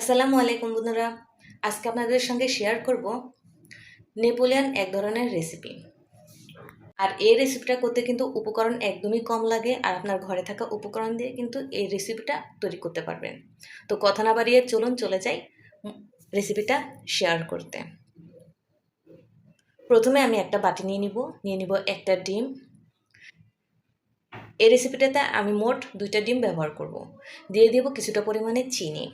আসসালামু আলাইকুম বন্ধুরা। আজকে আপনাদের সঙ্গে শেয়ার করব নেপোলিয়ান এক ধরনের রেসিপি আর এই রেসিপিটা করতে কিন্তু উপকরণ একদমই কম লাগে আর আপনার ঘরে থাকা উপকরণ দিয়ে কিন্তু এই রেসিপিটা তৈরি করতে পারবেন। তো কথা না বাড়িয়ে চলুন, চলে যাই রেসিপিটা শেয়ার করতে। প্রথমে আমি একটা বাটি নিয়ে নিব নিয়ে নিব একটা ডিম। এই রেসিপিটাতে আমি মোট দুইটা ডিম ব্যবহার করব। দিয়ে দেব কিছুটা পরিমাণে চিনি।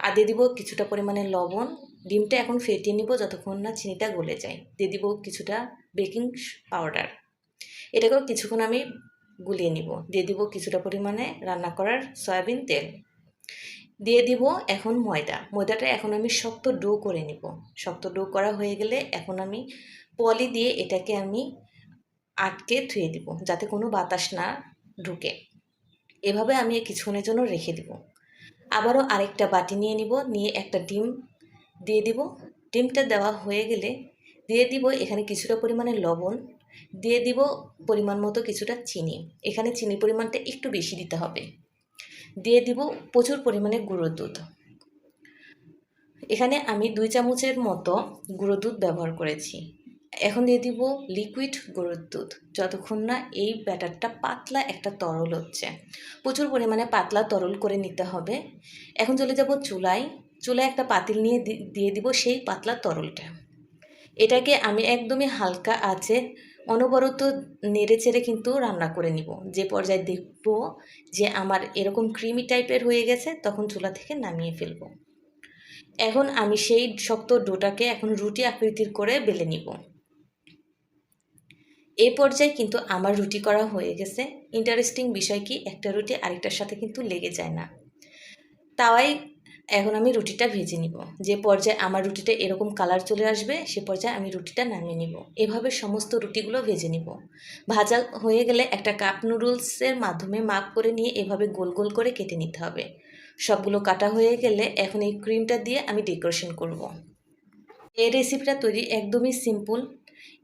আর দিয়ে দিব কিছুটা পরিমাণে লবণ। ডিমটা এখন ফেটিয়ে নিব যতক্ষণ না চিনিটা গলে যায়। দিয়ে দিব কিছুটা বেকিং পাউডার। এটাকেও কিছুক্ষণ আমি গুলিয়ে নিব। দিয়ে দিব কিছুটা পরিমাণে রান্না করার সয়াবিন তেল। দিয়ে দিব এখন ময়দা। ময়দাটা এখন আমি শক্ত ডো করে নিব। শক্ত ডো করা হয়ে গেলে এখন আমি পলি দিয়ে এটাকে আমি আটকে ধুয়ে দিব, যাতে কোনো বাতাস না ঢুকে। এভাবে আমি কিছুক্ষণের জন্য রেখে দিব। আবারও আরেকটা বাটি নিয়ে নিব, নিয়ে একটা ডিম দিয়ে দিব। ডিমটা দেওয়া হয়ে গেলে দিয়ে দিব এখানে কিছুটা পরিমাণে লবণ, দিয়ে দিব পরিমাণ মতো কিছুটা চিনি। এখানে চিনি পরিমাণটা একটু বেশি দিতে হবে। দিয়ে দিব প্রচুর পরিমাণে গুঁড়ো দুধ। এখানে আমি দুই চামচের মতো গুঁড়ো দুধ ব্যবহার করেছি। এখন দিয়ে দিব লিকুইড গরুর দুধ। যতক্ষণ না এই ব্যাটারটা পাতলা একটা তরল হচ্ছে। প্রচুর পরিমাণে পাতলা তরল করে নিতে হবে। এখন চলে যাব চুলায়। চুলায় একটা পাতিল নিয়ে দিয়ে দিব সেই পাতলা তরলটা। এটাকে আমি একদমই হালকা আছে অনবরত নেড়ে চেড়ে কিন্তু রান্না করে নিব। যে পর্যায়ে দেখব যে আমার এরকম ক্রিমি টাইপের হয়ে গেছে, তখন চুলা থেকে নামিয়ে ফেলব। এখন আমি সেই শক্ত ডোটাকে এখন রুটি আকৃতির করে বেলে নিব। এই পর্যায়ে কিন্তু আমার রুটি করা হয়ে গেছে। ইন্টারেস্টিং বিষয় কি? একটা রুটি আরেকটার সাথে কিন্তু লেগে যায় না। তাওয়াই এখন আমি রুটিটা ভেজে নিব। যে পর্যায়ে আমার রুটিটা এরকম কালার চলে আসবে, সে পর্যায়ে আমি রুটিটা নামিয়ে নিব। এভাবে সমস্ত রুটিগুলো ভেজে নিব। ভাজা হয়ে গেলে একটা কাপ নুডলসের মাধ্যমে মাপ করে নিয়ে এভাবে গোল গোল করে কেটে নিতে হবে। সবগুলো কাটা হয়ে গেলে এখন এই ক্রিমটা দিয়ে আমি ডেকোরেশন করব। এই রেসিপিটা তৈরি একদমই সিম্পল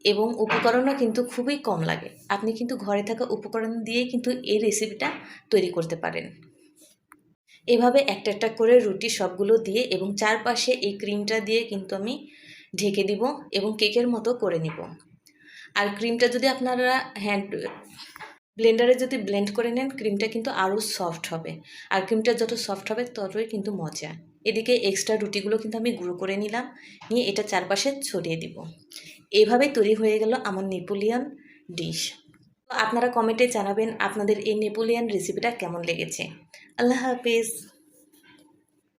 এবং উপকরণও কিন্তু খুবই কম লাগে। আপনি কিন্তু ঘরে থাকা উপকরণ দিয়ে কিন্তু এই রেসিপিটা তৈরি করতে পারেন। এভাবে একটা একটা করে রুটি সবগুলো দিয়ে এবং চারপাশে এই ক্রিমটা দিয়ে কিন্তু আমি ঢেকে দিব এবং কেকের মতো করে নিব। আর ক্রিমটা যদি আপনারা হ্যান্ড ব্লেন্ডারে যদি ব্লেন্ড করে নেন ক্রিমটা কিন্তু আরও সফট হবে। আর ক্রিমটা যত সফট হবে, ততই কিন্তু মজা। এদিকে এক্সট্রা রুটিগুলো কিন্তু আমি গুঁড়ো করে নিলাম, নিয়ে এটা চারপাশে ছড়িয়ে দিব। এভাবে তৈরি হয়ে গেল আমার নেপোলিয়ান ডিশ। আপনারা কমেন্টে জানাবেন আপনাদের এই নেপোলিয়ান রেসিপিটা কেমন লেগেছে। আল্লাহ হাফিজ।